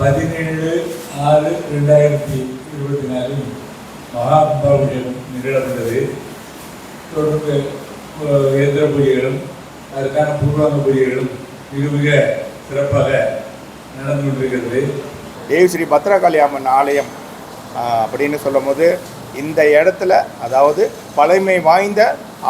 பதினேழு ஆறு ரெண்டாயிரத்தி இருபத்தி நாலில் மகா கும்பாபிஷேகம் நிகழப்பட்டது. தொடர்ந்து இயந்திர பூஜைகளும் அதற்கான பூர்வாங்க பூஜைகளும் மிக மிக சிறப்பாக நடந்து கொண்டிருக்கிறது. தேவி ஸ்ரீ பத்ரகாளி அம்மன் ஆலயம் அப்படின்னு அப்படின்னு சொல்லும்போது இந்த இடத்துல அதாவது பழமை வாய்ந்த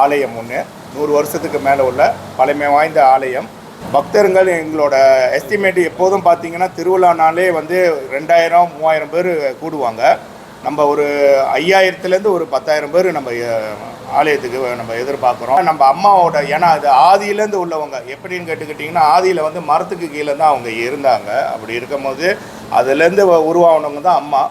ஆலயம் ஒன்று நூறு வருஷத்துக்கு மேலே உள்ள பழமை வாய்ந்த ஆலயம். பக்தர்கள் எங்களோட எஸ்டிமேட் எப்போதும் பார்த்தீங்கன்னா திருவிழானாலே வந்து ரெண்டாயிரம் மூவாயிரம் பேர் கூடுவாங்க. நம்ம ஒரு ஐயாயிரத்துலேருந்து ஒரு பத்தாயிரம் பேர் நம்ம ஆலயத்துக்கு நம்ம எதிர்பார்க்குறோம். நம்ம அம்மாவோட ஏன்னா அது ஆதியிலேருந்து உள்ளவங்க. எப்படின்னு கேட்டுக்கிட்டிங்கன்னா ஆதியில் வந்து மரத்துக்கு கீழே தான் அவங்க இருந்தாங்க. அப்படி இருக்கும்போது அதுலேருந்து உருவானவங்க தான் அம்மா.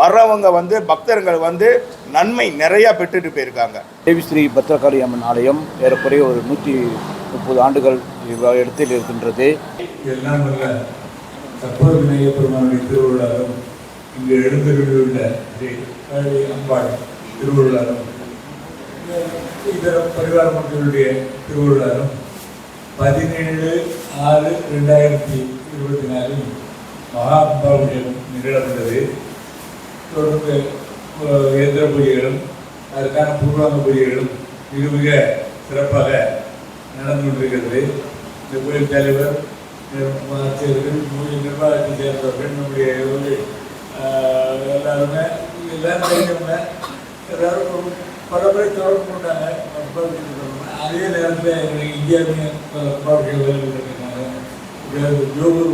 வர்றவங்க வந்து பக்தர்கள் வந்து நன்மை நிறையா பெற்றுட்டு போயிருக்காங்க. தேவி ஸ்ரீ பத்ரகாளி அம்மன் ஆலயம் ஏறக்குறைய ஒரு நூற்றி முப்பது ஆண்டுகள் இவ்வ- இடத்தில் இருக்கின்றது. எல்லாம் வல்ல கற்பக விநாயகப் பெருமானுடைய திருவிழாவும் இங்கு எழுந்தருளியுள்ள அம்பாள் திருவிழாவும் இதர பரிவார மக்களுடைய திருவிழாவும் பதினேழு ஆறு ரெண்டாயிரத்தி இருபத்தி நாலில் மகா கும்பாபிஷேகம் நிகழப்பட்டது தொடர்ந்து இயந்திர பூஜைகளும் அதற்கான பூர்வாங்க பூஜைகளும் மிக மிக சிறப்பாக நடந்து கொண்டிருக்கிறது. இந்த கோயில் தலைவர் நிர்ம- ஆட்சியர்கள் நிர்வாகத்தை சேர்ந்தவர்கள் நம்முடைய வந்து எல்லாருமே எல்லாரும் தெரிஞ்சவங்க எல்லாரும் பல முறை தொடர்பு கொண்டாங்க. அதே நேரத்தில் எங்களுக்கு இந்தியாவிலேயே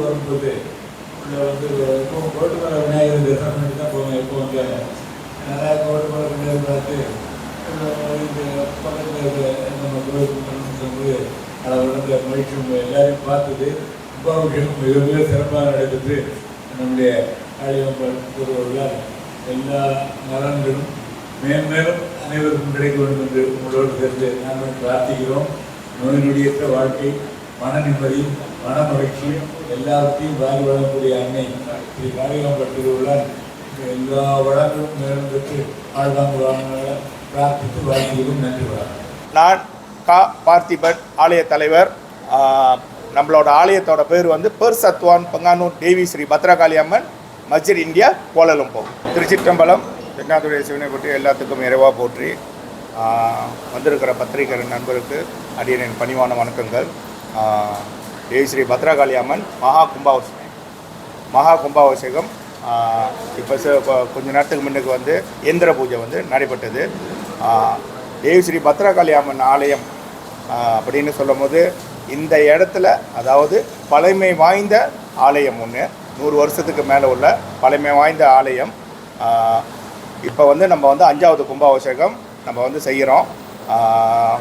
வரும்போது உள்ள வந்து கோட்டுமலை விநாயகர் தரிசனம் பண்ணி தான் போவேன் எப்போ வந்தாங்க நல்லா கோட்டுமலை விநாயகர் பார்த்து பக்கத்தில் இருக்க நம்ம கோயில் வந்து மகிழ்ச்சி உங்க எல்லாரையும் பார்த்தது கும்பாபிஷேகம் மிக மிக சிறப்பாக நடைபெற்று நம்முடைய காளியம்மன் திருவிழாவில் எல்லா நலன்களும் மேன்மேலும் அனைவருக்கும் கிடைக்க வேண்டும் என்று உங்களோடு சேர்ந்து நாங்கள் பிரார்த்திக்கிறோம். நோய் நொடியற்ற வாழ்க்கை மன நிம்மதி மன மகிழ்ச்சி எல்லாத்தையும் வாரி வழங்கக்கூடிய அன்னை ஸ்ரீ காளிகாம்பர் எல்லா வளங்களும் மேலும் பெற்று வாழ்வாங்க பிரார்த்தித்து வாழ்க்கையிலும் நன்றி வழங்கும் நான் கா பார்த்திபன் ஆலய தலைவர். நம்மளோட ஆலயத்தோட பேர் வந்து பெர் சத்வான் பங்கானூர் தேவி ஸ்ரீ பத்ரகாளி அம்மன் மஸ்ஜித் இந்தியா கோலலம்பம் திருச்சிற்றம்பலம் தென்னாதுடைய சிவனை பற்றி எல்லாத்துக்கும் இறைவா போற்றி. வந்திருக்கிற பத்திரிகை நண்பருக்கு அடியனின் பணிவான வணக்கங்கள். தேவி ஸ்ரீ பத்ரகாளி அம்மன் மகா கும்பாபிஷேகம். மகா கும்பாபிஷேகம் இப்போ கொஞ்ச நேரத்துக்கு முன்னுக்கு வந்து இயந்திர பூஜை வந்து நடைபெற்றது. தேவி ஸ்ரீ பத்ரகாளி அம்மன் ஆலயம் அப்படின்னு அப்படின்னு சொல்லும்போது இந்த இடத்துல அதாவது பழமை வாய்ந்த ஆலயம் ஒன்று நூறு வருஷத்துக்கு மேலே உள்ள பழமை வாய்ந்த ஆலயம். இப்போ வந்து நம்ம வந்து அஞ்சாவது கும்பாபிஷேகம் நம்ம வந்து செய்கிறோம்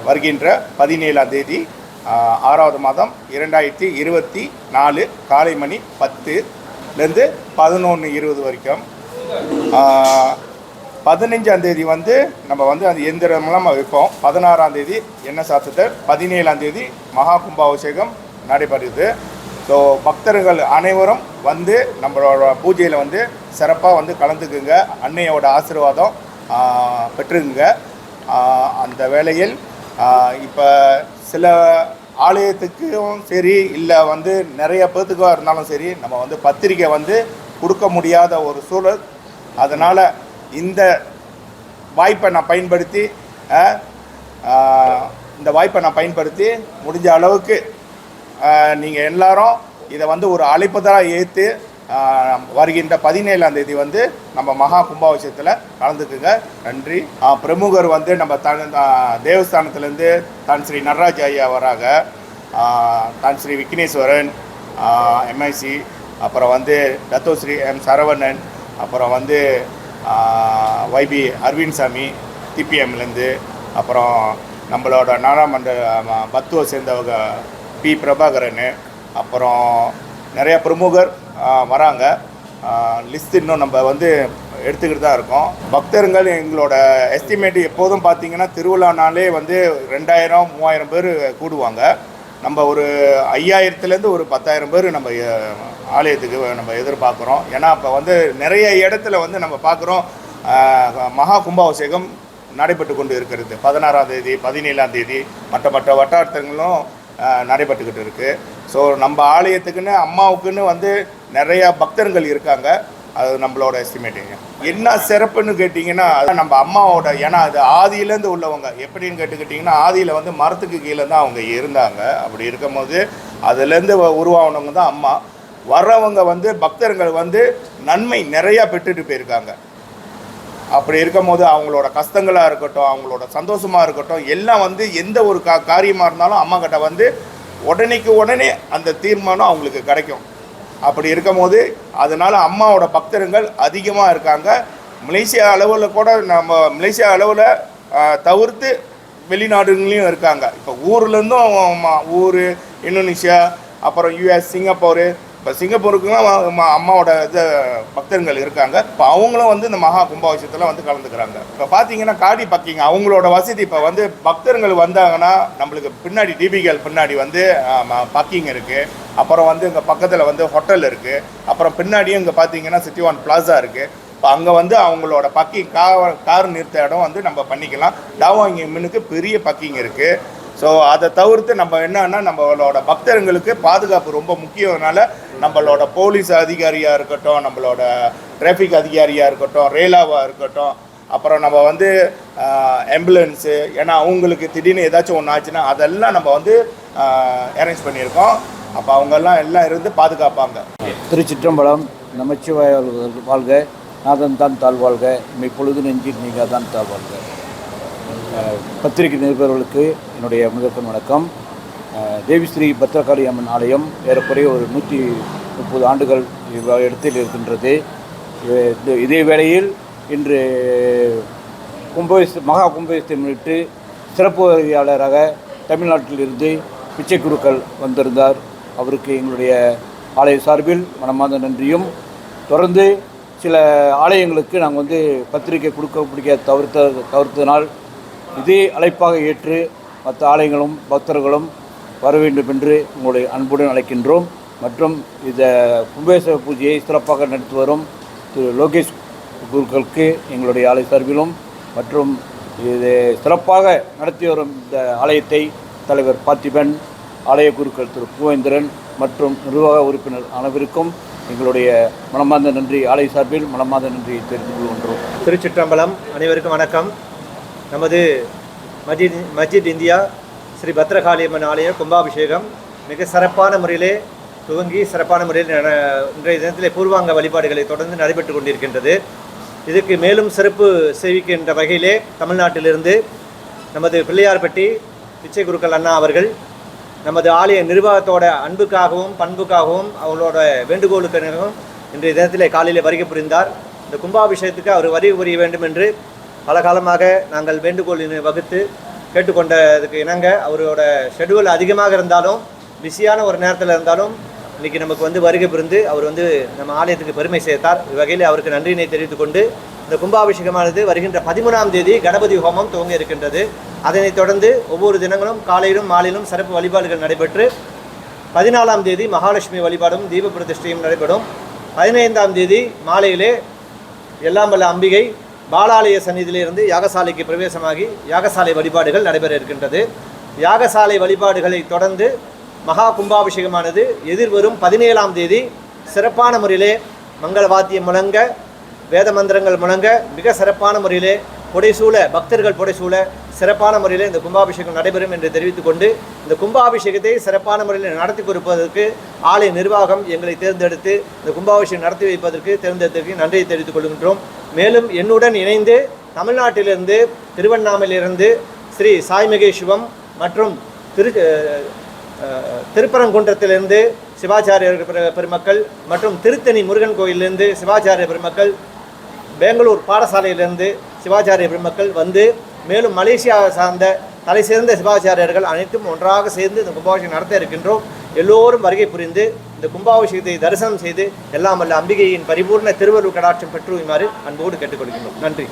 வருகின்ற பதினேழாம் தேதி ஆறாவது மாதம் இரண்டாயிரத்தி இருபத்தி நாலு காலை மணி பத்துலேருந்து பதினொன்று இருபது வரைக்கும். பதினஞ்சாந்தேதி தேதி வந்து நம்ம வந்து அந்த எந்திரமெல்லாம் நம்ம வைப்போம். பதினாறாம் தேதி எண்ணெய் சாத்துதல் பதினேழாம் தேதி மகா கும்பாபிஷேகம் நடைபெறுது. ஸோ பக்தர்கள் அனைவரும் வந்து நம்மளோட பூஜையில் வந்து சிறப்பாக வந்து கலந்துக்குங்க. அன்னையோட ஆசீர்வாதம் பெற்றுக்குங்க. அந்த வேளையில் இப்போ சில ஆலயத்துக்கும் சரி இல்லை வந்து நிறைய பேர்த்துக்காக இருந்தாலும் சரி நம்ம வந்து பத்திரிக்கை வந்து கொடுக்க முடியாத ஒரு சூழல். அதனால் இந்த வாய்ப்பை நான் பயன்படுத்தி இந்த வாய்ப்பை நான் பயன்படுத்தி முடிஞ்ச அளவுக்கு நீங்கள் எல்லாரும் இதை வந்து ஒரு அழைப்புதலாக ஏற்று வருகின்ற பதினேழாம் தேதி வந்து நம்ம மகா கும்பாபிஷேகத்தில் கலந்துக்குங்க. நன்றி. பிரமுகர் வந்து நம்ம தன் தேவஸ்தானத்துலேருந்து தான் ஸ்ரீ நடராஜ் ஐயா வராங்க. தான் ஸ்ரீ விக்னேஸ்வரன் எம்ஐசி அப்புறம் வந்து தத்தோஸ்ரீ எம் சரவணன் அப்புறம் வந்து வைபி அரவிந்த் சாமி டிபிஎம்லேருந்து அப்புறம் நம்மளோட நாடாமன்ற பத்துவை சேர்ந்தவங்க பி பிரபாகரன் அப்புறம் நிறையா பிரமுகர் வராங்க. லிஸ்ட் இன்னும் நம்ம வந்து எடுத்துக்கிட்டு தான் இருக்கோம். பக்தர்கள் எங்களோட எஸ்டிமேட் எப்போதும் பார்த்தீங்கன்னா திருவிழானாலே வந்து ரெண்டாயிரம் மூவாயிரம் பேர் கூடுவாங்க. நம்ம ஒரு ஐயாயிரத்துலேருந்து ஒரு பத்தாயிரம் பேர் நம்ம ஆலயத்துக்கு நம்ம எதிர்பார்க்குறோம். ஏன்னா இப்போ வந்து நிறைய இடத்துல வந்து நம்ம பார்க்குறோம் மகா கும்பாபிஷேகம் நடைபெற்று கொண்டு இருக்கிறது. பதினாறாம் தேதி பதினேழாம் தேதி மற்ற மற்ற வட்டாரத்தங்களும் நடைபெற்றுக்கிட்டு இருக்குது ஸோ நம்ம ஆலயத்துக்குன்னு அம்மாவுக்குன்னு வந்து நிறையா பக்தர்கள் இருக்காங்க. அது நம்மளோட எஸ்டிமேட்டுங்க என்ன சிறப்புன்னு கேட்டிங்கன்னா நம்ம அம்மாவோட ஏன்னா அது ஆதியிலேருந்து உள்ளவங்க. எப்படின்னு கேட்டுக்கிட்டிங்கன்னா ஆதியில் வந்து மரத்துக்கு கீழே தான் அவங்க இருந்தாங்க. அப்படி இருக்கும்போது அதுலேருந்து உருவானவங்க தான் அம்மா. வர்றவங்க வந்து பக்தர்கள் வந்து நன்மை நிறையா பெற்றுட்டு போயிருக்காங்க. அப்படி இருக்கும்போது அவங்களோட கஷ்டங்களாக இருக்கட்டும் அவங்களோட சந்தோஷமாக இருக்கட்டும் எல்லாம் வந்து எந்த ஒரு கா காரியமாக இருந்தாலும் அம்மா கிட்ட வந்து உடனேக்கு உடனே அந்த தீர்மானம் அவங்களுக்கு கிடைக்கும். அப்படி இருக்கும் போது அதனால் அம்மாவோட பக்தர்கள் அதிகமாக இருக்காங்க. மலேசியா அளவில் கூட நம்ம மலேசியா அளவில் தவிர்த்து வெளிநாடுகளையும் இருக்காங்க. இப்போ ஊர்லேருந்தும் ஊர் இந்தோனேஷியா அப்புறம் யூஎஸ் சிங்கப்பூர் இப்போ சிங்கப்பூருக்குலாம் அம்மாவோட இது பக்தர்கள் இருக்காங்க. இப்போ அவங்களும் வந்து இந்த மகா கும்பாபிஷத்தில் வந்து கலந்துக்கிறாங்க. இப்போ பார்த்தீங்கன்னா காடி பக்கிங் அவங்களோட வசதி இப்போ வந்து பக்தர்கள் வந்தாங்கன்னா நம்மளுக்கு பின்னாடி டிபிகள் பின்னாடி வந்து பக்கிங் இருக்குது அப்புறம் வந்து இங்கே பக்கத்தில் வந்து ஹோட்டல் இருக்குது அப்புறம் பின்னாடியும் இங்கே பார்த்தீங்கன்னா சிட்டி ஒன் பிளாசா இருக்குது இப்போ அங்கே வந்து அவங்களோட பக்கிங் கார் கார் நிறுத்த இடம் வந்து நம்ம பண்ணிக்கலாம். டாவாங்கி மின்னுக்கு பெரிய பக்கிங் இருக்குது ஸோ அதை தவிர்த்து நம்ம என்னன்னா நம்மளோட பக்தர்களுக்கு பாதுகாப்பு ரொம்ப முக்கியம்னால நம்மளோட போலீஸ் அதிகாரியாக இருக்கட்டும் நம்மளோட டிராஃபிக் அதிகாரியாக இருக்கட்டும் ரேலாவாக இருக்கட்டும் அப்புறம் நம்ம வந்து ஆம்புலன்ஸு ஏன்னா அவங்களுக்கு திடீர்னு ஏதாச்சும் ஒன்று ஆச்சுன்னா அதெல்லாம் நம்ம வந்து அரேஞ்ச் பண்ணியிருக்கோம். அப்போ அவங்கெல்லாம் எல்லாம் இருந்து பாதுகாப்பாங்க. திருச்சிற்றம்பலம் நமச்சிவாய வாழ்க. நாதன் தான் தாழ்வாழ்க. இப்பொழுது பொழுது நெஞ்சில் நீங்கள் தான் தாழ்வாழ்க. பத்திரிகை நிருபர்களுக்கு என்னுடைய முதற்கண் வணக்கம். தேவிஸ்ரீ பத்திரகாளி அம்மன் ஆலயம் ஏறக்குறைய ஒரு நூற்றி முப்பது ஆண்டுகள் இவ்வ- இடத்தில் இருக்கின்றது. இதே வேளையில் இன்று கும்பவிஸ் மகா கும்பவேசத்தை முன்னிட்டு சிறப்பு வருகையாளராக தமிழ்நாட்டிலிருந்து பிச்சை குருக்கள் வந்திருந்தார். அவருக்கு எங்களுடைய ஆலய சார்பில் மனமார்ந்த நன்றியும். தொடர்ந்து சில ஆலயங்களுக்கு நாங்கள் வந்து பத்திரிக்கை கொடுக்க பிடிக்க தவிர்த்த தவிர்த்ததனால் இதே அழைப்பாக ஏற்று மற்ற ஆலயங்களும் பக்தர்களும் வர வேண்டும் என்று உங்களுடைய அன்புடன் அழைக்கின்றோம். மற்றும் இந்த கும்பேஸ்வர பூஜையை சிறப்பாக நடத்தி வரும் திரு லோகேஷ் குருக்களுக்கு எங்களுடைய ஆலய சார்பிலும் மற்றும் இது சிறப்பாக நடத்தி வரும் இந்த ஆலயத்தை தலைவர் பார்த்திபன் ஆலய குருக்கள் திரு பூவேந்திரன் மற்றும் நிர்வாக உறுப்பினர் அனைவருக்கும் எங்களுடைய மனமார்ந்த நன்றி. ஆலய சார்பில் மனமார்ந்த நன்றியை தெரிவித்துக் கொள்கின்றோம். திருச்சிற்றம்பலம் அனைவருக்கும் வணக்கம். நமது மஜித் மஜித் இந்தியா ஸ்ரீ பத்ரகாளியம்மன் ஆலய கும்பாபிஷேகம் மிக சிறப்பான முறையிலே துவங்கி சிறப்பான முறையில் இன்றைய தினத்திலே பூர்வாங்க வழிபாடுகளை தொடர்ந்து நடைபெற்று கொண்டிருக்கின்றது. இதுக்கு மேலும் சிறப்பு செய்விக்கின்ற வகையிலே தமிழ்நாட்டிலிருந்து நமது பிள்ளையார்பட்டி பிச்சை குருக்கள் அண்ணா அவர்கள் நமது ஆலய நிர்வாகத்தோட அன்புக்காகவும் பண்புக்காகவும் அவங்களோட வேண்டுகோளுக்காகவும் இன்றைய தினத்திலே காலையில் வருகை புரிந்தார். இந்த கும்பாபிஷேகத்துக்கு அவர் வருகை புரிய வேண்டும் என்று பல காலமாக நாங்கள் வேண்டுகோளினை வகுத்து கேட்டுக்கொண்டதுக்கு இணங்க அவரோட ஷெட்யூல் அதிகமாக இருந்தாலும் பிஸியான ஒரு நேரத்தில் இருந்தாலும் இன்னைக்கு நமக்கு வந்து வருகை புரிந்து அவர் வந்து நம்ம ஆலயத்துக்கு பெருமை சேர்த்தார். இவ்வகையில் அவருக்கு நன்றியினை தெரிவித்துக் கொண்டு இந்த கும்பாபிஷேகமானது வருகின்ற பதிமூணாம் தேதி கணபதி ஹோமம் துவங்க இருக்கின்றது. அதனைத் தொடர்ந்து ஒவ்வொரு தினங்களும் காலையிலும் மாலையிலும் சிறப்பு வழிபாடுகள் நடைபெற்று பதினாலாம் தேதி மகாலட்சுமி வழிபாடும் தீப பிரதிஷ்டையும் நடைபெறும். பதினைந்தாம் தேதி மாலையிலே எல்லாம் வல்ல அம்பிகை பாலாலய சந்நிதியிலிருந்து யாகசாலைக்கு பிரவேசமாகி யாகசாலை வழிபாடுகள் நடைபெற இருக்கின்றது. யாகசாலை வழிபாடுகளை தொடர்ந்து மகா கும்பாபிஷேகமானது எதிர்வரும் பதினேழாம் தேதி சிறப்பான முறையிலே மங்கள வாத்தியம் முழங்க வேத மந்திரங்கள் முழங்க மிக சிறப்பான முறையிலே புடைசூழ பக்தர்கள் புடைசூழ சிறப்பான முறையில் இந்த கும்பாபிஷேகம் நடைபெறும் என்று தெரிவித்துக் கொண்டு இந்த கும்பாபிஷேகத்தை சிறப்பான முறையில் நடத்தி கொடுப்பதற்கு ஆலய நிர்வாகம் எங்களை தேர்ந்தெடுத்து இந்த கும்பாபிஷேகம் நடத்தி வைப்பதற்கு தேர்ந்தெடுத்ததற்கு நன்றியை தெரிவித்துக் கொள்கின்றோம். மேலும் என்னுடன் இணைந்து தமிழ்நாட்டிலிருந்து திருவண்ணாமலையிலிருந்து ஸ்ரீ சாய்மிகை சிவம் மற்றும் திரு திருப்பரங்குன்றத்திலிருந்து சிவாச்சாரிய பெரு- பெருமக்கள் மற்றும் திருத்தணி முருகன் கோயிலிருந்து சிவாச்சாரிய பெருமக்கள் பெங்களூர் பாடசாலையிலிருந்து சிவாச்சாரிய பெருமக்கள் வந்து மேலும் மலேசியா சார்ந்த தலை சிறந்த சிவாச்சாரியர்கள் அனைத்தும் ஒன்றாக சேர்ந்து இந்த கும்பாபிஷேகம் நடத்த இருக்கின்றோம். எல்லோரும் வருகை புரிந்து இந்த கும்பாபிஷேகத்தை தரிசனம் செய்து எல்லாம் அல்ல அம்பிகையின் பரிபூர்ண திருவருள் கடாட்சம் பெற்றுமாறு அன்போடு கேட்டுக்கொள்கின்றோம். நன்றி.